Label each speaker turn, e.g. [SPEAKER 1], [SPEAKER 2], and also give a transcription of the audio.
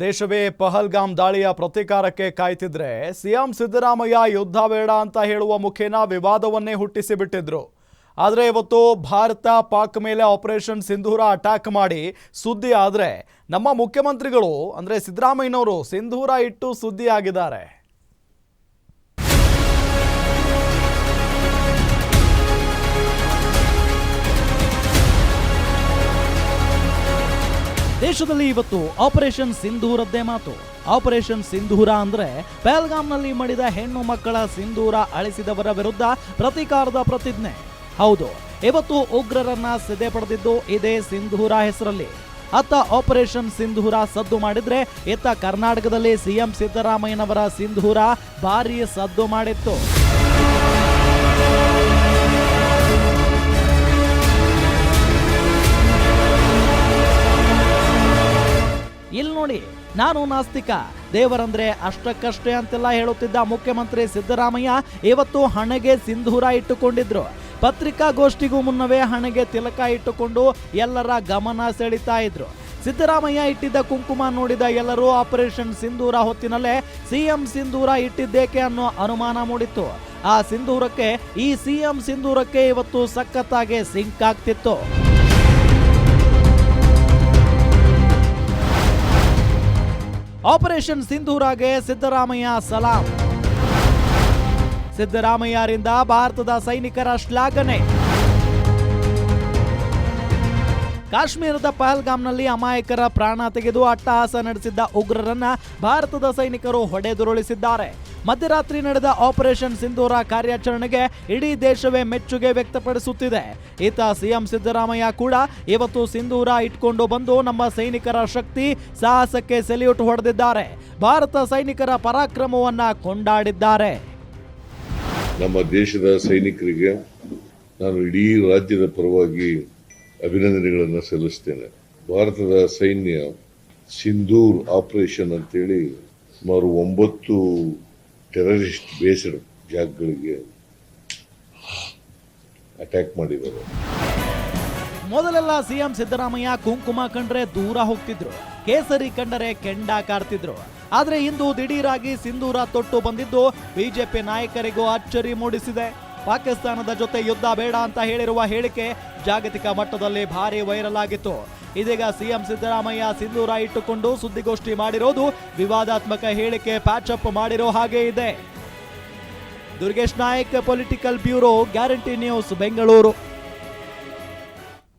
[SPEAKER 1] ದೇಶವೇ ಪಹಲ್ಗಾಮ್ ದಾಳಿಯ ಪ್ರತೀಕಾರಕ್ಕೆ ಕಾಯ್ತಿದ್ರೆ ಸಿಎಂ ಸಿದ್ದರಾಮಯ್ಯ ಯುದ್ಧ ಬೇಡ ಅಂತ ಹೇಳುವ ಮುಖೇನ ವಿವಾದವನ್ನೇ ಹುಟ್ಟಿಸಿ ಬಿಟ್ಟಿದ್ರು ಆದರೆ ಇವತ್ತು ಭಾರತ ಪಾಕ್ ಮೇಲೆ ಆಪರೇಷನ್ ಸಿಂಧೂರ ಅಟ್ಯಾಕ್ ಮಾಡಿ ಸುದ್ದಿ ಆದರೆ ನಮ್ಮ ಮುಖ್ಯಮಂತ್ರಿಗಳು, ಅಂದರೆ ಸಿದ್ದರಾಮಯ್ಯನವರು ಸಿಂಧೂರ ಇಟ್ಟು ಸುದ್ದಿ ಆಗಿದ್ದಾರೆ ದೇಶದಲ್ಲಿ ಇವತ್ತು ಆಪರೇಷನ್ ಸಿಂಧೂರದ್ದೇ ಮಾತು. ಆಪರೇಷನ್ ಸಿಂಧೂರ ಅಂದ್ರೆ ಪಹಲ್ಗಾಮ್ನಲ್ಲಿ ಮಡಿದ ಹೆಣ್ಣು ಮಕ್ಕಳ ಸಿಂಧೂರ ಅಳಿಸಿದವರ ವಿರುದ್ಧ ಪ್ರತೀಕಾರದ ಪ್ರತಿಜ್ಞೆ. ಹೌದು, ಇವತ್ತು ಉಗ್ರರನ್ನ ಸೆದೆ ಪಡೆದಿದ್ದು ಇದೇ ಸಿಂಧೂರ ಹೆಸರಲ್ಲಿ. ಅತ್ತ ಆಪರೇಷನ್ ಸಿಂಧೂರ ಸದ್ದು ಮಾಡಿದ್ರೆ ಇತ್ತ ಕರ್ನಾಟಕದಲ್ಲಿ ಸಿಎಂ ಸಿದ್ದರಾಮಯ್ಯನವರ ಸಿಂಧೂರ ಭಾರಿ ಸದ್ದು ಮಾಡಿತ್ತು. ನಾನು ನಾಸ್ತಿಕ. ದೇವರಂದ್ರೆ ಅಷ್ಟಕ್ಕಷ್ಟೇ ಅಂತೆಲ್ಲ ಹೇಳುತ್ತಿದ್ದ ಮುಖ್ಯಮಂತ್ರಿ ಸಿದ್ದರಾಮಯ್ಯ ಇವತ್ತು ಹಣೆಗೆ ಸಿಂಧೂರ ಇಟ್ಟುಕೊಂಡಿದ್ರು. ಪತ್ರಿಕಾಗೋಷ್ಠಿಗೂ ಮುನ್ನವೇ ಹಣೆಗೆ ತಿಲಕ ಇಟ್ಟುಕೊಂಡು ಎಲ್ಲರ ಗಮನ ಸೆಳೀತಾ ಇದ್ರು. ಸಿದ್ದರಾಮಯ್ಯ ಇಟ್ಟಿದ್ದ ಕುಂಕುಮ ನೋಡಿದ ಎಲ್ಲರೂ ಆಪರೇಷನ್ ಸಿಂಧೂರ ಹೊತ್ತಿನಲ್ಲೇ ಸಿಎಂ ಸಿಂಧೂರ ಇಟ್ಟಿದ್ದೇಕೆ ಅನ್ನೋ ಅನುಮಾನ ಮೂಡಿತ್ತು. ಆ ಸಿಂಧೂರಕ್ಕೆ ಈ ಸಿಎಂ ಸಿಂಧೂರಕ್ಕೆ ಇವತ್ತು ಸಖತ್ತಾಗೆ ಸಿಂಕ್ ಆಗ್ತಿತ್ತು. ಆಪರೇಷನ್ ಸಿಂಧೂರಾಗೆ ಸಿದ್ದರಾಮಯ್ಯ ಸಲಾಂ. ಸಿದ್ದರಾಮಯ್ಯರಿಂದ ಭಾರತದ ಸೈನಿಕರ ಶ್ಲಾಘನೆ. ಕಾಶ್ಮೀರದ ಪಹಲ್ಗಾಮ್ನಲ್ಲಿ ಅಮಾಯಕರ ಪ್ರಾಣ ತೆಗೆದು ಅಟ್ಟಹಾಸ ನಡೆಸಿದ್ದ ಉಗ್ರರನ್ನ ಭಾರತದ ಸೈನಿಕರು ಹೊಡೆದುರುಳಿಸಿದ್ದಾರೆ. ಮಧ್ಯರಾತ್ರಿ ನಡೆದ ಆಪರೇಷನ್ ಸಿಂಧೂರ ಕಾರ್ಯಾಚರಣೆಗೆ ಇಡೀ ದೇಶವೇ ಮೆಚ್ಚುಗೆ ವ್ಯಕ್ತಪಡಿಸುತ್ತಿದೆ. ಈತ ಸಿಎಂ ಸಿದ್ದರಾಮಯ್ಯ ಕೂಡ ಇವತ್ತು ಸಿಂಧೂರ ಇಟ್ಕೊಂಡು ಬಂದು ನಮ್ಮ ಸೈನಿಕರ ಶಕ್ತಿ ಸಾಹಸಕ್ಕೆ ಸೆಲ್ಯೂಟ್ ಹೊಡೆದಿದ್ದಾರೆ. ಭಾರತ ಸೈನಿಕರ ಪರಾಕ್ರಮವನ್ನ ಕೊಂಡಾಡಿದ್ದಾರೆ.
[SPEAKER 2] ನಮ್ಮ ದೇಶದ ಸೈನಿಕರಿಗೆ ನಾನು ಇಡೀ ರಾಜ್ಯದ ಪರವಾಗಿ ಅಭಿನಂದನೆಗಳನ್ನು ಸಲ್ಲಿಸ್ತೇನೆ. ಭಾರತದ ಸೈನ್ಯ ಸಿಂಧೂರ್ ಆಪರೇಷನ್ ಅಂತೇಳಿ ಸುಮಾರು ಒಂಬತ್ತು ಟೆರರಿಸ್ಟ್ ಬೇಸ್ಡ್ ಜಾಗಗಳಿಗೆ ಅಟ್ಯಾಕ್ ಮಾಡಿದ್ದಾರೆ.
[SPEAKER 1] ಮೊದಲೆಲ್ಲ ಸಿಎಂ ಸಿದ್ದರಾಮಯ್ಯ ಕುಂಕುಮ ಕಂಡ್ರೆ ದೂರ ಹೋಗ್ತಿದ್ರು, ಕೇಸರಿ ಕಂಡರೆ ಕೆಂಡ ಕಾಡ್ತಿದ್ರು. ಆದ್ರೆ ಇಂದು ದಿಢೀರಾಗಿ ಸಿಂಧೂರ ತೊಟ್ಟು ಬಂದಿದ್ದು ಬಿಜೆಪಿ ನಾಯಕರಿಗೂ ಅಚ್ಚರಿ ಮೂಡಿಸಿದೆ. ಪಾಕಿಸ್ತಾನದ ಜೊತೆ ಯುದ್ಧ ಬೇಡ ಅಂತ ಹೇಳಿರುವ ಹೇಳಿಕೆ ಜಾಗತಿಕ ಮಟ್ಟದಲ್ಲಿ ಭಾರಿ ವೈರಲ್ ಆಗಿತ್ತು. ಇದೀಗ ಸಿಎಂ ಸಿದ್ದರಾಮಯ್ಯ ಸಿಂಧೂರ ಇಟ್ಟುಕೊಂಡು ಸುದ್ದಿಗೋಷ್ಠಿ ಮಾಡಿರೋದು ವಿವಾದಾತ್ಮಕ ಹೇಳಿಕೆ ಪ್ಯಾಚ್ ಅಪ್ ಮಾಡಿರೋ ಹಾಗೆ ಇದೆ. Durgesh Nayak political bureau guarantee news Bengaluru